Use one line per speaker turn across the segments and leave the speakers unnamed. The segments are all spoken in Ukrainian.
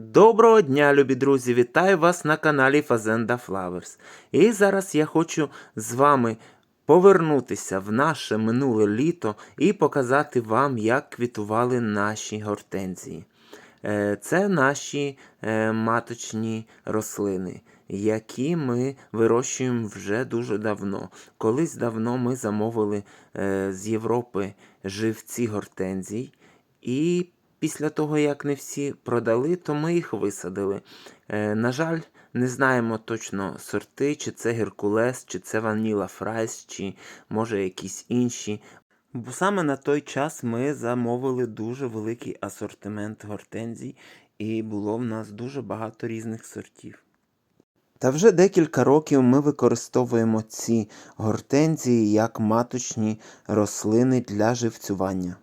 Доброго дня, любі друзі! Вітаю вас на каналі Fazenda Flowers. І зараз я хочу з вами повернутися в наше минуле літо і показати вам, як квітували наші гортензії. Е, Це наші е, маточні рослини, які ми вирощуємо вже дуже давно. Колись давно ми замовили е, з Європи живці гортензій. І після того, як не всі продали, то ми їх висадили. Е, на жаль, не знаємо точно сорти, чи це Геркулес, чи це Ваніла Фрайс, чи може якісь інші. Бо саме на той час ми замовили дуже великий асортимент гортензій, і було в нас дуже багато різних сортів. Та вже декілька років ми використовуємо ці гортензії як маточні рослини для живцювання.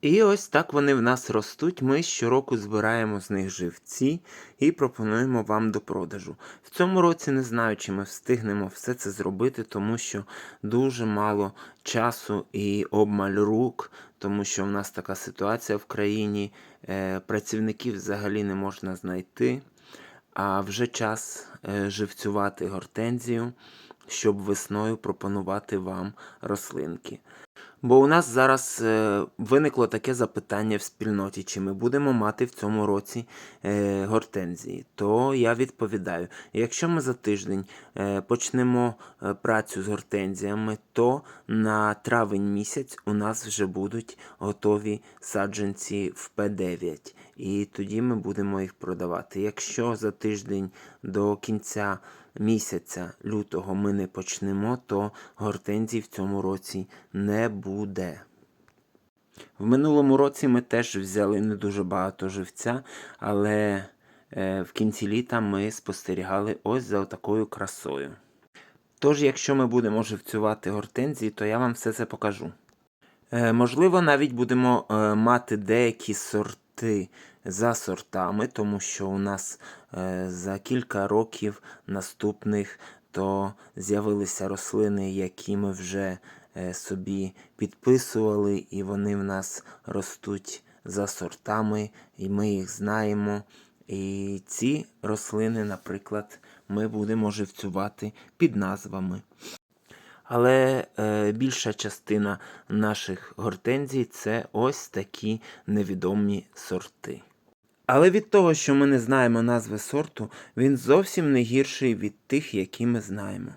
І ось так вони в нас ростуть. Ми щороку збираємо з них живці і пропонуємо вам до продажу. В цьому році не знаю, чи ми встигнемо все це зробити, тому що дуже мало часу і обмаль рук, тому що в нас така ситуація в країні. е, Працівників взагалі не можна знайти. А вже час е, живцювати гортензію, щоб весною пропонувати вам рослинки. Бо у нас зараз е, виникло таке запитання в спільноті, чи ми будемо мати в цьому році е, гортензії. То я відповідаю: якщо ми за тиждень е, почнемо працю з гортензіями, то на травень місяць у нас вже будуть готові саджанці в П9. І тоді ми будемо їх продавати. Якщо за тиждень до кінця місяця лютого ми не почнемо, то гортензій в цьому році не буде. В минулому році ми теж взяли не дуже багато живця, але е, в кінці літа ми спостерігали ось за такою красою. Тож, якщо ми будемо живцювати гортензії, то я вам все це покажу. Е, можливо, навіть будемо е, мати деякі сорти за сортами, тому що у нас е, за кілька років наступних то з'явилися рослини, які ми вже е, собі підписували, і вони в нас ростуть за сортами, і ми їх знаємо. І ці рослини, наприклад, ми будемо живцювати під назвами. Але е, більша частина наших гортензій це ось такі невідомі сорти. Але від того, що ми не знаємо назви сорту, він зовсім не гірший від тих, які ми знаємо.